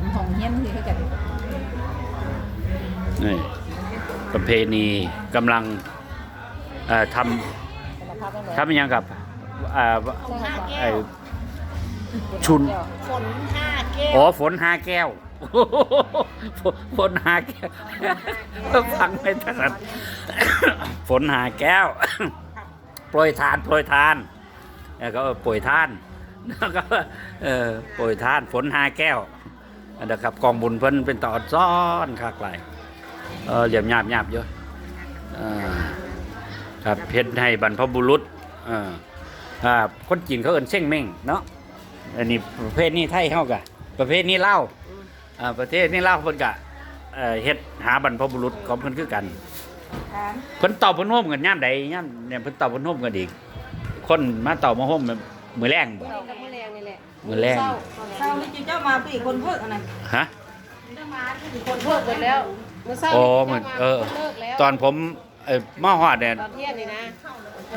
ต็มห้องเฮียนคือให้กันนี่ประเพณีกำลังเอ่อทสารภาพได้ำทำอิหยังกับเอ่อใช่ค่ะไอ้ชุนฝนห้าแก้วอ๋อฝนหาแก้วฝนฝนหาแก้วฟังไม่ทันฝนหาแก้วโปรยทานโปรยทานแล้วก็โปรยทานแล้วก็เออโปรยทานฝนหาแก้วอั นนะครับกองบุญเพิ่นเป็นต่อซ้อนคากไหลายเออเหลี่ยมหยาบหยาบเยอะเออครับเพชรให้บรรพบุรุษเอออ่าคนจีนเขาเอิ้นเช่งเม่งเนาะอันนี้ประเภทนี้ไทยเฮากะประเภทนี้เล่าวอ่าประเทศนี้เล่าวเพิ่นกะเอ่อเฮ็ดหาบรรพบุรุษของเพิ่นคือกันเพิ่นตอบเพิ่นโฮมกันย่ามใดย่ามเนี่ยเพิ่นตอบเพิ่นโฮมกันอีกคนมาตอบมาโฮม มื้อแรงบ่เรากับแมลงนี่แหละมื้อแรงเช้านี่เจ้ามาปีคนเพิ่งอันนั้นฮะคนเลิกหมดแล้วเมื่อเช้าโอ้เหมือนเออเลิกแล้วตอนผมเอ้ยมาฮอดเนี่ยตอนเที่ยงนี่นะ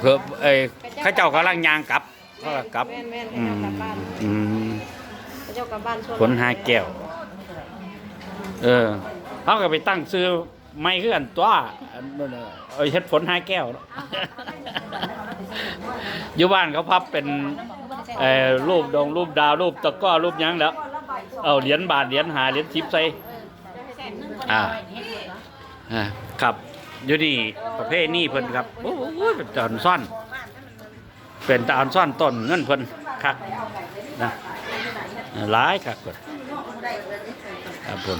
เพิ่นเอ้ยเขาเจ้ากำลังย่างกลับเขาก็กลับแม่นแม่นอืเขามเจ้ากลับบ้านอืมเขาเจ้ากลับบ้านช่วงฝนหาแก้วเออเขาก็ไปตั้งซื้อไม่คือกันตัวอันนั้นน่ะเอ้ยเฮ็ดฝนหาแก้วเนาะ อยู่บ้านเขาพับเป็นเอ่อรูปดงรูปดาวรูปตะกร้อรูปหยังแล้ว เอาเหรียญบาทเหรียญหาเหรียญทิพย์ใส่อ่าอ่าครับอยู่นี่ประเภทนี้เพิ่นครับโอ้โหเป็นตอนซ่อน เป็นตอนซ่อนต้นเงินเพิ่นคักนะหลายคักเพิ่นครับผม